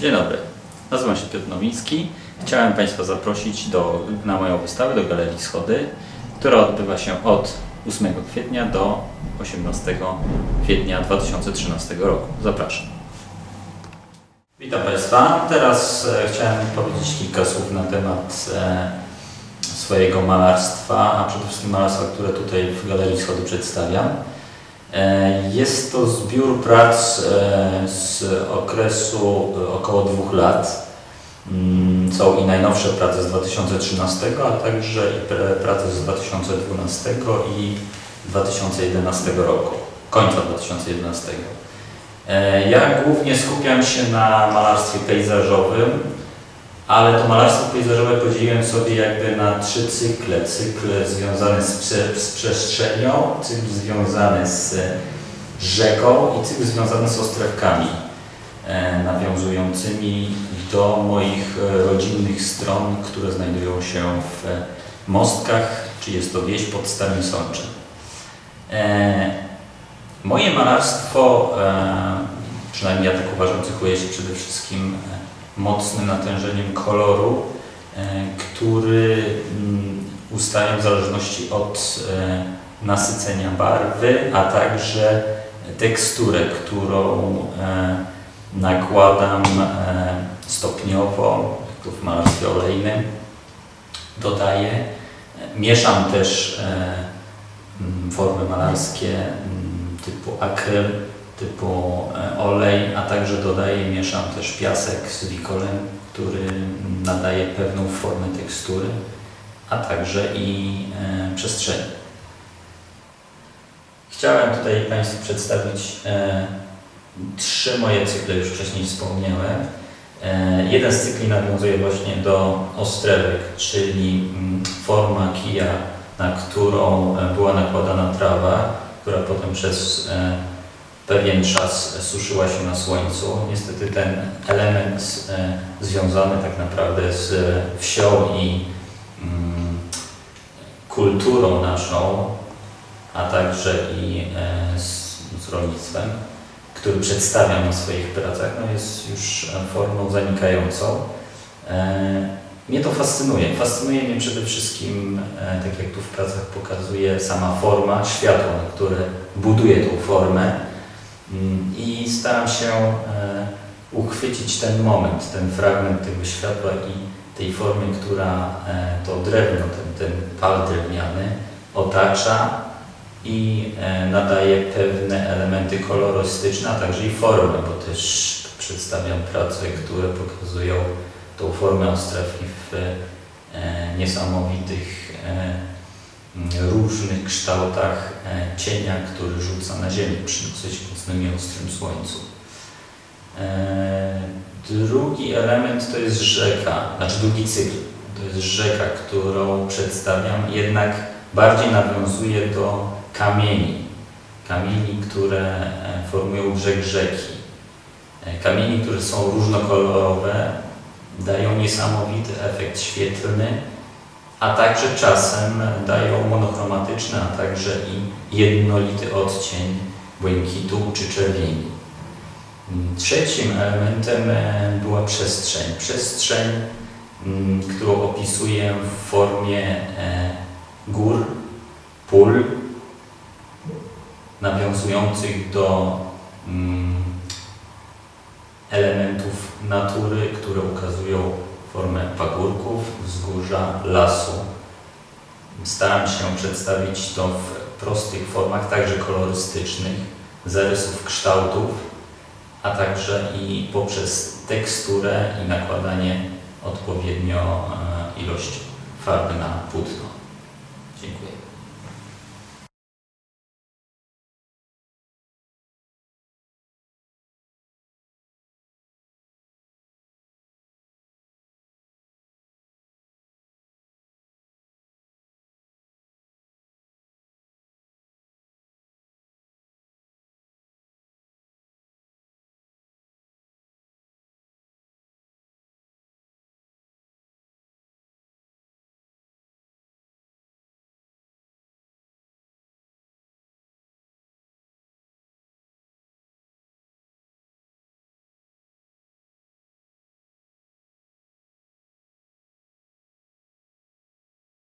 Dzień dobry, nazywam się Piotr Nowiński. Chciałem Państwa zaprosić do, na moją wystawę do Galerii Schody, która odbywa się od 8 kwietnia do 18 kwietnia 2013 roku. Zapraszam. Witam Państwa. Teraz e, chciałem powiedzieć kilka słów na temat e, swojego malarstwa, a przede wszystkim malarstwa, które tutaj w Galerii Schody przedstawiam. E, Jest to zbiór prac e, z okresu e, około dwóch lat. Mm, Są i najnowsze prace z 2013, a także i prace z 2012 i 2011 roku, końca 2011. E, Ja głównie skupiam się na malarstwie pejzażowym, ale to malarstwo pejzażowe podzieliłem sobie jakby na trzy cykle. Cykl związany z, z przestrzenią, cykl związany z rzeką i cykl związany z ostrewkami e, nawiązującymi do moich e, rodzinnych stron, które znajdują się w Mostkach, czy jest to wieś pod Starym Sączem. E, moje malarstwo, e, przynajmniej ja tak uważam, cechuje się przede wszystkim e, mocnym natężeniem koloru, e, który mm, ustaje w zależności od e, nasycenia barwy, a także teksturę, którą e, nakładam stopniowo, to w malarstwie olejnym, dodaję. Mieszam też mm, formy malarskie mm, typu akryl, typu e, olej, a także dodaję i mieszam też piasek z wikolem, który nadaje pewną formę tekstury, a także i e, przestrzeni. Chciałem tutaj Państwu przedstawić e, trzy moje cykle, już wcześniej wspomniałem. Jeden z cykli nawiązuje właśnie do ostrewek, czyli mm, forma kija, na którą była nakładana trawa, która potem przez pewien czas suszyła się na słońcu. Niestety ten element e, związany tak naprawdę z wsią i mm, kulturą naszą, a także i e, z, rolnictwem, który przedstawiam na swoich pracach, no jest już e, formą zanikającą. E, mnie to fascynuje. Fascynuje mnie przede wszystkim, e, tak jak tu w pracach pokazuje, sama forma, światło, które buduję tą formę i staram się e, uchwycić ten moment, ten fragment tego światła i tej formy, która e, to drewno, ten, ten pal drewniany otacza i e, nadaje pewne elementy kolorystyczne, a także i formę, bo też przedstawiam prace, które pokazują tą formę ostrewki w niesamowitych różnych kształtach e, cienia, który rzuca na ziemię przy dosyć mocnym i ostrym słońcu. E, Drugi element to jest rzeka, znaczy drugi cykl. To jest rzeka, którą przedstawiam, jednak bardziej nawiązuje do kamieni. Kamieni, które e, formują brzeg rzeki. Kamieni, które są różnokolorowe, dają niesamowity efekt świetlny, a także czasem dają monochromatyczny, a także i jednolity odcień błękitu czy czerwieni. Trzecim elementem e, była przestrzeń. Przestrzeń, mm, którą opisuję w formie e, gór, pól, nawiązujących do mm, elementów natury, które ukazują formę pagórków, wzgórza, lasu. Staram się przedstawić to w prostych formach, także kolorystycznych, zarysów kształtów, a także i poprzez teksturę i nakładanie odpowiednio e, ilości farby na płótno. Dziękuję.